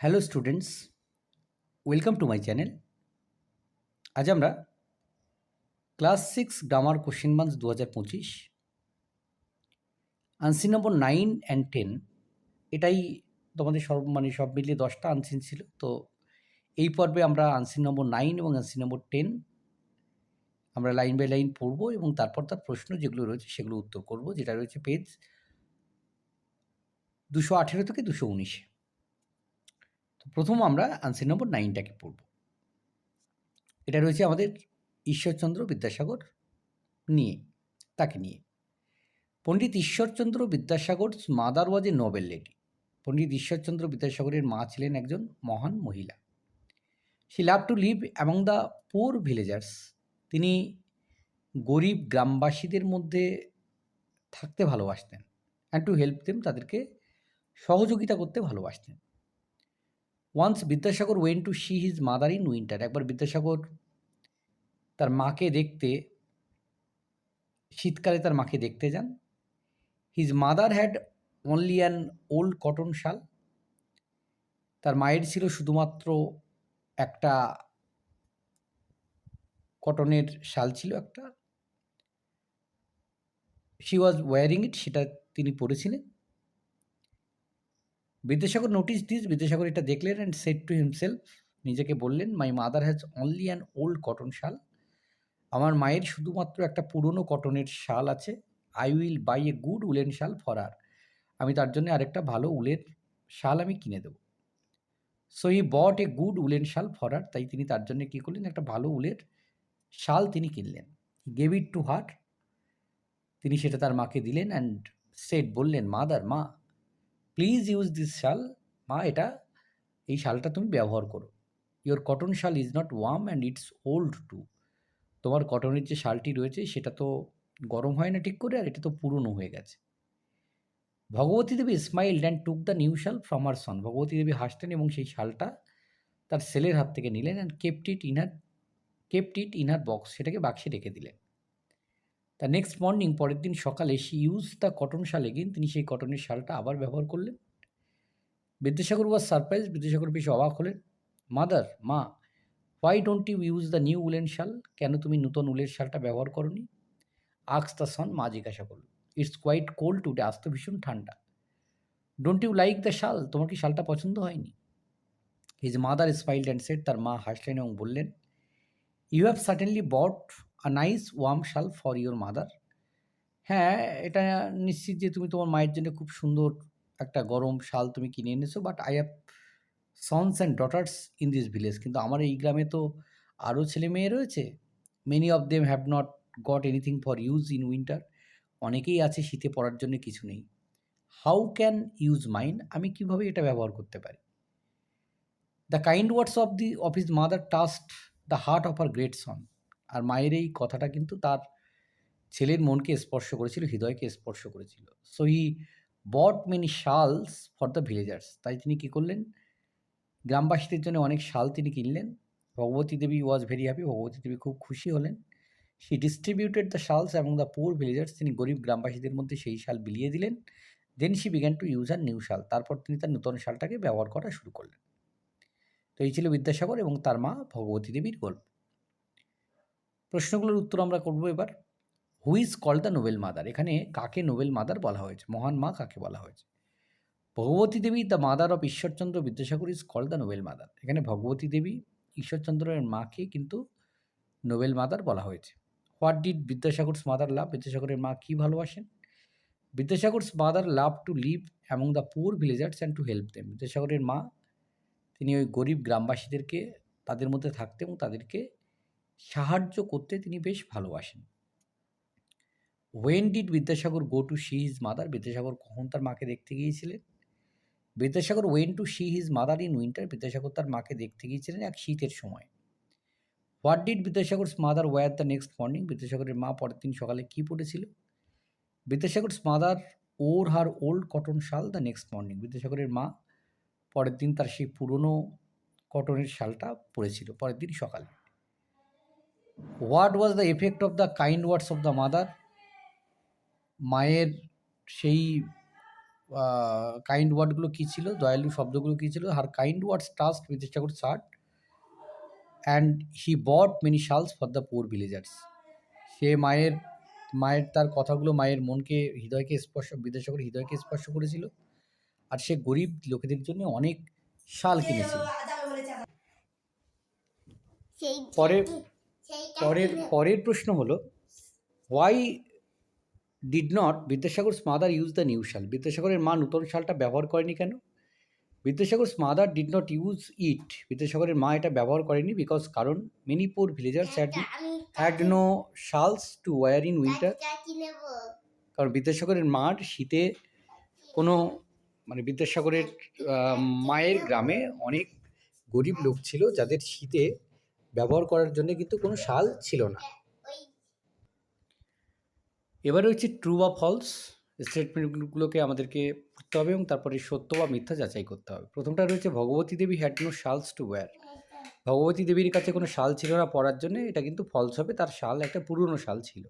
Hello students, welcome to my channel. আজ আমরা class six grammar question banks দু হাজার পঁচিশ unseen number nine and ten এটাই তোমাদের সব মানে সব মিলিয়ে দশটা আনসিন ছিল। তো এই পর্বে আমরা আনসিন নম্বর নাইন এবং আনসিন নম্বর টেন আমরা লাইন বাই লাইন পড়ব এবং তারপর তার প্রশ্ন যেগুলো রয়েছে সেগুলো উত্তর করব, যেটা রয়েছে পেজ দুশো আঠেরো থেকে দুশো উনিশে। তো প্রথম আমরা আনসার নম্বর নাইনটাকে পড়ব। এটা রয়েছে আমাদের ঈশ্বরচন্দ্র বিদ্যাসাগর নিয়ে, তাকে নিয়ে। Pandit Ishwarchandra Vidyasagar mother was a noble lady Pandit Ishwarchandra বিদ্যাসাগরের মা ছিলেন একজন মহান মহিলা। She love to live among the poor villagers তিনি গরিব গ্রামবাসীদের মধ্যে থাকতে ভালোবাসতেন। অ্যান্ড টু হেল্প দেম তাদেরকে সহযোগিতা করতে ভালোবাসতেন। Once Vidyasagar went to see his mother in winter একবার বিদ্যাসাগর তার মাকে দেখতে, শীতকালে তার মাকে দেখতে যান। His mother had only an old cotton shawl তার মায়ের ছিল শুধুমাত্র একটা কটনের শাল ছিল একটা। শি ওয়াজ ওয়ারিং ইট সেটা তিনি পরেছিলেন। বিদ্যাসাগর নোটিস দিস, বিদ্যাসাগর এটা দেখলেন অ্যান্ড সেট টু হিমসেলফ নিজেকে বললেন my mother has only an old cotton shawl আমার মায়ের শুধুমাত্র একটা পুরনো কটনের শাল আছে। I will buy a good woollen shawl for her আমি তার জন্য আরেকটা ভালো উলের শাল আমি কিনে দেবো। So he bought a good woollen shawl for her তাই তিনি তার জন্য কী করলেন? একটা ভালো উলের শাল তিনি কিনলেন। গেভ ইট টু হার্ট তিনি সেটা তার মাকে দিলেন অ্যান্ড সেট বললেন মাদার মা প্লিজ ইউজ দিস শাল মা, এটা, এই শালটা তুমি ব্যবহার করো। Your cotton shawl is not warm and it's old too তোমার কটনের যে শালটি রয়েছে, সেটা তো গরম হয় না ঠিক করে, আর এটা তো পুরনো হয়ে গেছে। Bhagabati Devi smiled and took the new shawl from her son Bhagabati Devi হাসতেন এবং সেই শালটা তার ছেলের হাত থেকে নিলেন and kept it in her kept it in her box সেটাকে বাক্সে রেখে দিলেন। তা নেক্সট মর্নিং পরের দিন সকালে she use the cotton shawl again তিনি সেই কটনের শালটা আবার ব্যবহার করলেন। বিদ্যাসাগর ওয়াজ সারপ্রাইজ বিদ্যাসাগর বেশ অবাক হলেন। মাদার মা why don't you use the new woollen shawl কেন তুমি নূতন উলের শালটা ব্যবহার করনি? আক্স দ্য সন মা জিজ্ঞাসা করল ইটস কোয়াইট কোল্ড টুডে আজ তো ভীষণ ঠান্ডা। ডোন্ট ইউ লাইক দ্য শাল তোমার কি শালটা পছন্দ হয়নি? His mother smiled and said তার মা হাসলেন এবং বললেন you have certainly bought a nice warm shawl for your mother হ্যাঁ এটা নিশ্চিত যে তুমি তোমার মায়ের জন্য খুব সুন্দর একটা গরম শাল তুমি কিনে এনেছো but I have sons and daughters in this village কিন্তু আমার এই গ্রামে তো আরও ছেলে মেয়ে রয়েছে। Many of them have not got anything for use in winter অনেকেই আছে শীতে পড়ার জন্য কিছু নেই। হাউ ক্যান ইউজ মাইন্ড আমি কীভাবে এটা ব্যবহার করতে পারি? The kind words of the of his mother touched the heart of her great son আর মায়ের এই কথাটা কিন্তু তার ছেলের মনকে স্পর্শ করেছিল, হৃদয়কে স্পর্শ করেছিল। So he bought many shawls for the villagers তাই তিনি কী করলেন? গ্রামবাসীদের জন্য অনেক শাল তিনি কিনলেন। ভগবতী দেবী ওয়াজ ভেরি হ্যাপি ভগবতী দেবী খুব খুশি হলেন। সি ডিস্ট্রিবিউটেড দ্য শালস এবং দ্য পুর ভিলেজার্স তিনি গরিব গ্রামবাসীদের মধ্যে সেই শাল বিলিয়ে দিলেন। Then she began to use her new shawl তারপর তিনি তার নূতন শালটাকে ব্যবহার করা শুরু করলেন। তো এই ছিল বিদ্যাসাগর এবং তার মা ভগবতী দেবীর গল্প। প্রশ্নগুলোর উত্তর আমরা করব এবার। Who is called the noble mother এখানে কাকে নোবেল মাদার বলা হয়েছে? মহান মা কাকে বলা হয়েছে? Bhagavati Devi the mother of Ishwarchandra Vidyasagar is called the noble mother এখানে ভগবতী দেবী ঈশ্বরচন্দ্রের মাকে কিন্তু নোবেল মাদার বলা হয়েছে। What did Vidyasagar's mother love বিদ্যাসাগরের মা কী ভালোবাসেন? Vidyasagar's mother love to live among the poor villagers and to help them বিদ্যাসাগরের মা, তিনি ওই গরিব গ্রামবাসীদেরকে, তাদের মধ্যে থাকতে এবং তাদেরকে সাহায্য করতে তিনি বেশ ভালোবাসেন। When did Vidyasagar go to see his mother Vidyasagar কখন তার মাকে দেখতে গিয়েছিলেন? Vidyasagar went to see his mother in winter Vidyasagar তার মাকে দেখতে গিয়েছিলেন এক শীতের সময়। What did Vidyasagar's mother wear the next morning বিদ্যাসাগরের মা পরের দিন সকালে কী পড়েছিল Vidyasagar's mother wore her old cotton shawl the next morning বিদ্যাসাগরের মা পরের দিন তার সেই পুরনো কটনের শালটা পড়েছিল পরের দিন সকালে। What was the effect of the kind words of the mother মায়ের সেই কাইন্ড ওয়ার্ডগুলো কী ছিল? দয়ালু শব্দগুলো কী ছিল? হার কাইন্ড ওয়ার্ডস টাস্ক বিদেশ ঠাকুর shirt and he bought many shawls for the poor villagers সে মায়ের মায়ের তার কথাগুলো মায়ের মনকে হৃদয়কে স্পর্শ বিদ্যাসাগর হৃদয়কে স্পর্শ করেছিল আর সে গরিব লোকেদের জন্য অনেক শাল কিনেছিল। পরে- পরের পরের প্রশ্ন হলো why did not Vidyasagar mother use the new shawl বিদ্যাসাগরের মা নূতন শালটা ব্যবহার করেনি কেন? Vidyasagar mother did not use it বিদ্যাসাগরের মা এটা ব্যবহার করেনি বিকজ কারণ many poor villagers had had no shawls to wear in winter কারণ বিদ্যাসাগরের মার শীতে কোনো মানে বিদ্যাসাগরের মায়ের গ্রামে অনেক গরিব লোক ছিল যাদের শীতে ব্যবহার করার জন্য কিন্তু কোনো শাল ছিল না। এবারে হচ্ছে ট্রু বা ফলস স্টেটমেন্টগুলোকে আমাদেরকে পড়তে হবে এবং তারপরে সত্য বা মিথ্যা যাচাই করতে হবে। প্রথমটা রয়েছে, Bhagavati Devi had no shawls to wear Bhagavati দেবীর কাছে কোনো শাল ছিল না পরার জন্য, এটা কিন্তু ফলস হবে, তার শাল একটা পুরনো শাল ছিল।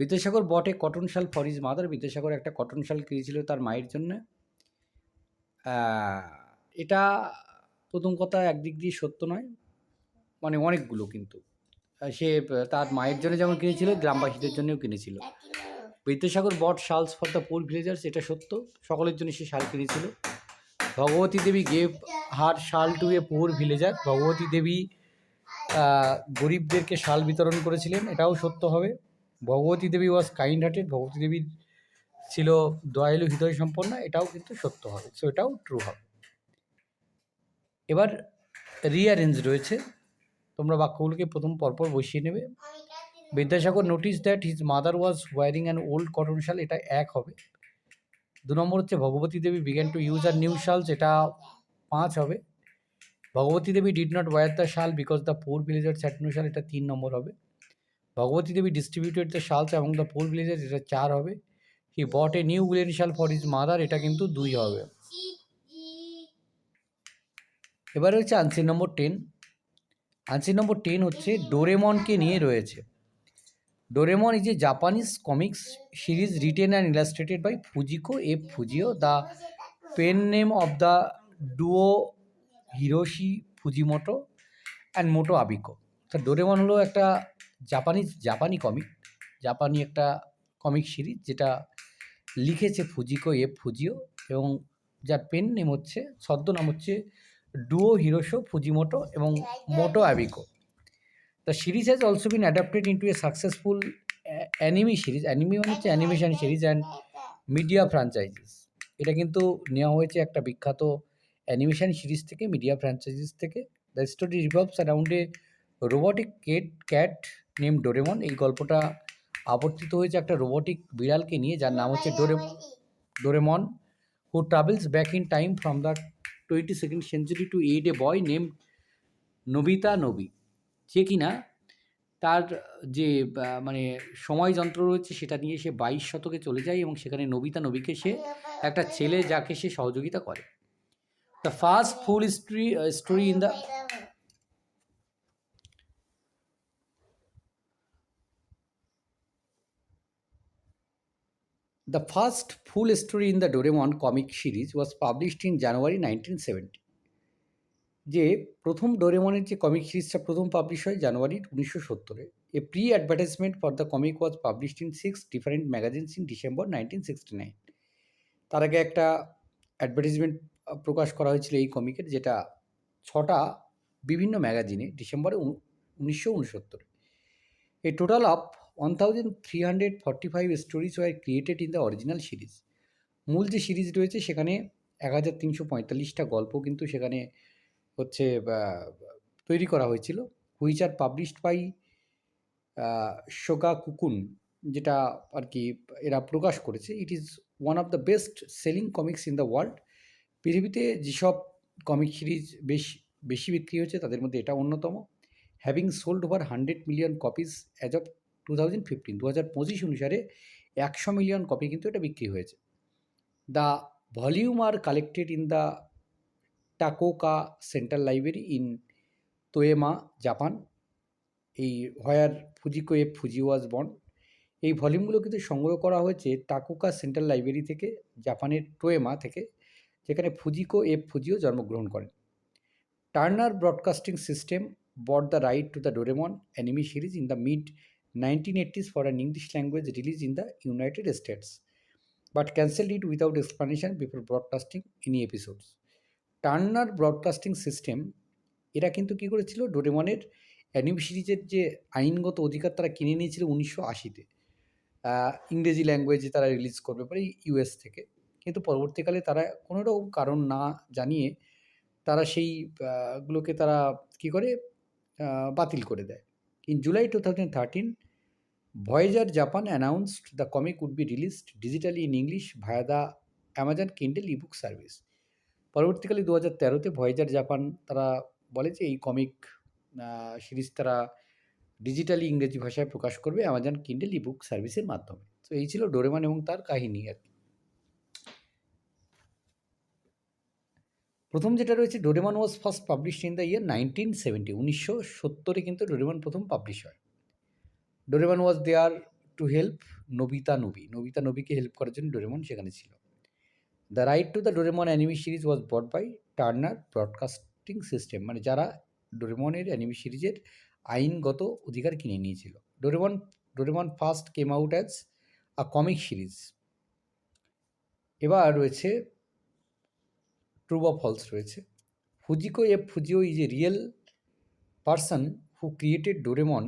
বিদ্যাসাগর বটে কটন শাল ফর ইজ মাদার বিদ্যাসাগর একটা কটন শাল কিনেছিল তার মায়ের জন্য। এটা প্রথম কথা, একদিক দিয়ে সত্য নয়। মানে অনেকগুলো কিন্তু। সে, তার মায়ের জন্য যেমন কিনেছিল, গ্রামবাসীদের জন্যও কিনেছিল। Vidyasagar bought shawls for the poor villagers এটা সত্য। সকলের জন্য সে শাল কিনেছিল। ভগবতী দেবী গেভ হার শাল টু এ পোর ভিলেজার। ভগবতী দেবী গরিবদেরকে শাল বিতরণ করেছিলেন, এটাও সত্য হবে। ভগবতী দেবী ওয়াজ কাইন্ড হার্টেড ভগবতী দেবীর ছিল দয়ালু, হৃদয় সম্পন্ন, এটাও কিন্তু সত্য হবে। সো এটাও ট্রু হবে। এবার রিয়ারেঞ্জ রয়েছে। তোমরা বাক্যগুলোকে প্রথম পরপর বসিয়ে নেবে। Vidyasagar notice that his mother was wearing an old cotton shawl এটা এক হবে। দু নম্বর হচ্ছে Bhagavati Devi began to use her new shawls এটা পাঁচ হবে। Bhagavati Devi did not wear the shawl because the poor villager sat no shawl এটা তিন নম্বর হবে। ভগবতী দেবী ডিস্ট্রিবিউটেড দ্য শালস এবং দ্য পোর ভিলেজার এটা চার হবে। He bought a new woollen shawl for his mother এটা কিন্তু দুই হবে। এবার হচ্ছে answer number ten answer number ten হচ্ছে ডোরেমনকে নিয়ে রয়েছে। Doraemon is a Japanese comics series written and illustrated by Fujiko F Fujio the pen name of the duo Hiroshi Fujimoto and Motoo Abiko তো ডোরেমন হলো একটা Japanese জাপানি comic জাপানি একটা কমিক সিরিজ যেটা লিখেছে ফুজিকো এফ ফুজিও এবং যার পেন নেম হচ্ছে ছদ্মনাম হচ্ছে ডুও হিরোশো ফুজিমোটো এবং Motoo Abiko the series has also been adapted into a successful anime series anime মানে হচ্ছে animation series and media franchises এটা কিন্তু নেওয়া হয়েছে একটা বিখ্যাত অ্যানিমেশন সিরিজ থেকে মিডিয়া ফ্র্যাঞ্চাইজিস থেকে। The story revolves around a robotic cat cat name Doraemon এই গল্পটা আবর্তিত হয়েছে একটা রোবটিক বিড়ালকে নিয়ে যার নাম হচ্ছে ডোরে Doraemon who travels back in time from the twenty second century to aid a boy name Nobita Nobi যে কিনা তার যে মানে সময় যন্ত্র রয়েছে সেটা নিয়ে সে বাইশ শতকে চলে যায় এবং সেখানে নবিতা নবীকে সে একটা ছেলে যাকে সে সহযোগিতা করে। The first full story story in the The first full story in the Doraemon comic series was published in January 1970. যে প্রথম ডোরেমনের যে কমিক সিরিজটা প্রথম পাবলিশ হয় জানুয়ারি উনিশশো সত্তরে, a pre advertisement for the comic was published in six different magazines in December nineteen sixty nine তার আগে একটা অ্যাডভার্টাইজমেন্ট প্রকাশ করা হয়েছিল এই কমিকের যেটা ছটা বিভিন্ন ম্যাগাজিনে ডিসেম্বরে উনিশশো উনসত্তরে a total of one thousand three hundred forty five stories were created in the original series মূল যে সিরিজ রয়েছে, সেখানে এক হাজার তিনশো পঁয়তাল্লিশটা গল্প কিন্তু সেখানে হচ্ছে তৈরি করা হয়েছিল। Which are published by Shogakukan যেটা আর কি এরা প্রকাশ করেছে। It is one of the best selling comics in the world পৃথিবীতে যেসব কমিক সিরিজ বেশ, বেশি বিক্রি হয়েছে, তাদের মধ্যে এটা অন্যতম। Having sold over hundred million copies as of two thousand fifteen দু হাজার পঁচিশ অনুসারে একশো মিলিয়ন কপি কিন্তু এটা বিক্রি হয়েছে। The volume are collected in the Takaoka Central Library in Toyama Japan এই where Fujiko F Fujio was born এই ভলিউমগুলো কিন্তু সংগ্রহ করা হয়েছে টাকোকা সেন্ট্রাল লাইব্রেরি থেকে জাপানের টোয়েমা থেকে, যেখানে ফুজিকো এফ ফুজিও জন্মগ্রহণ করেন। Turner Broadcasting System bought the right to the Doraemon anime series in the mid 1980s for an English language release in the United States, but cancelled it without explanation before broadcasting any episodes. Turner Broadcasting System এরা কিন্তু কী করেছিল? ডোরেমনের anime সিরিজের যে আইনগত অধিকার তারা কিনে নিয়েছিল উনিশশো আশিতে। ইংরেজি ল্যাঙ্গুয়েজে তারা রিলিজ করবে পরে ইউএস থেকে। কিন্তু পরবর্তীকালে তারা কোনো রকম কারণ না জানিয়ে তারা সেই গুলোকে তারা কী করে? বাতিল করে দেয়। Two thousand thirteen Voyager Japan announced the comic would be released digitally in English via the Amazon Kindle ebook service পরবর্তীকালে দু হাজার তেরোতে ভয়েজার জাপান তারা বলে যে এই কমিক সিরিজ তারা ডিজিটালি ইংরেজি ভাষায় প্রকাশ করবে অ্যামাজন কিন্ডেল ইবুক সার্ভিসের মাধ্যমে। তো এই ছিল ডোরেমান এবং তার কাহিনী আর কি। প্রথম যেটা রয়েছে Doraemon was first published in the year nineteen seventy উনিশশো সত্তরে কিন্তু ডোরেমন প্রথম পাবলিশ হয়। Doraemon was there to help Nobita Nobi Nobita নবীকে হেল্প করার জন্য ডোরেমন সেখানে ছিল। The right to the Doraemon anime series was bought by Turner Broadcasting System মানে যারা ডোরেমনের অ্যানিমি সিরিজের আইনগত অধিকার কিনে নিয়েছিল। Doraemon Doraemon first came out as a comic series এবার রয়েছে ট্রু বা ফলস রয়েছে। Fujiko F Fujio is a real person who created Doraemon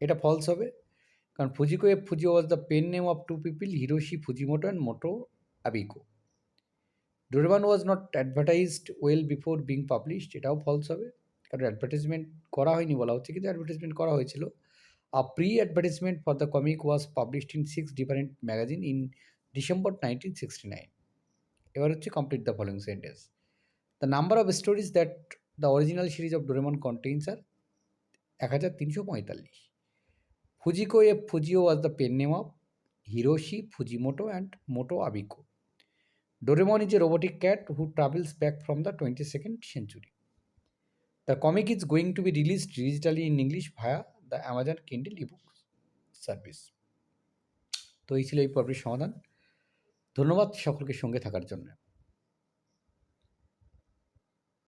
এটা ফলস হবে। কারণ Fujiko F Fujio was the pen name of two people Hiroshi Fujimoto and Motoo Abiko Doraemon was not advertised well before being published এটাও false হবে। কারণ advertisement করা হয়নি বলা হচ্ছে, কিন্তু অ্যাডভার্টাইজমেন্ট করা হয়েছিল। A pre advertisement for the comic was published in six different magazine in December nineteen sixty nine এবার হচ্ছে complete the following sentence the number of stories that the original series of Doraemon contains are এক হাজার তিনশো পঁয়তাল্লিশ Fujiko F Fujio was the pen name of Hiroshi Fujimoto and Motoo Abiko Doraemon is a robotic cat who travels back from the twenty second century the comic is going to be released digitally in English via the Amazon Kindle ebook service তো এই ছিল এই পর্বের সমাধান। ধন্যবাদ সকলকে সঙ্গে থাকার জন্য।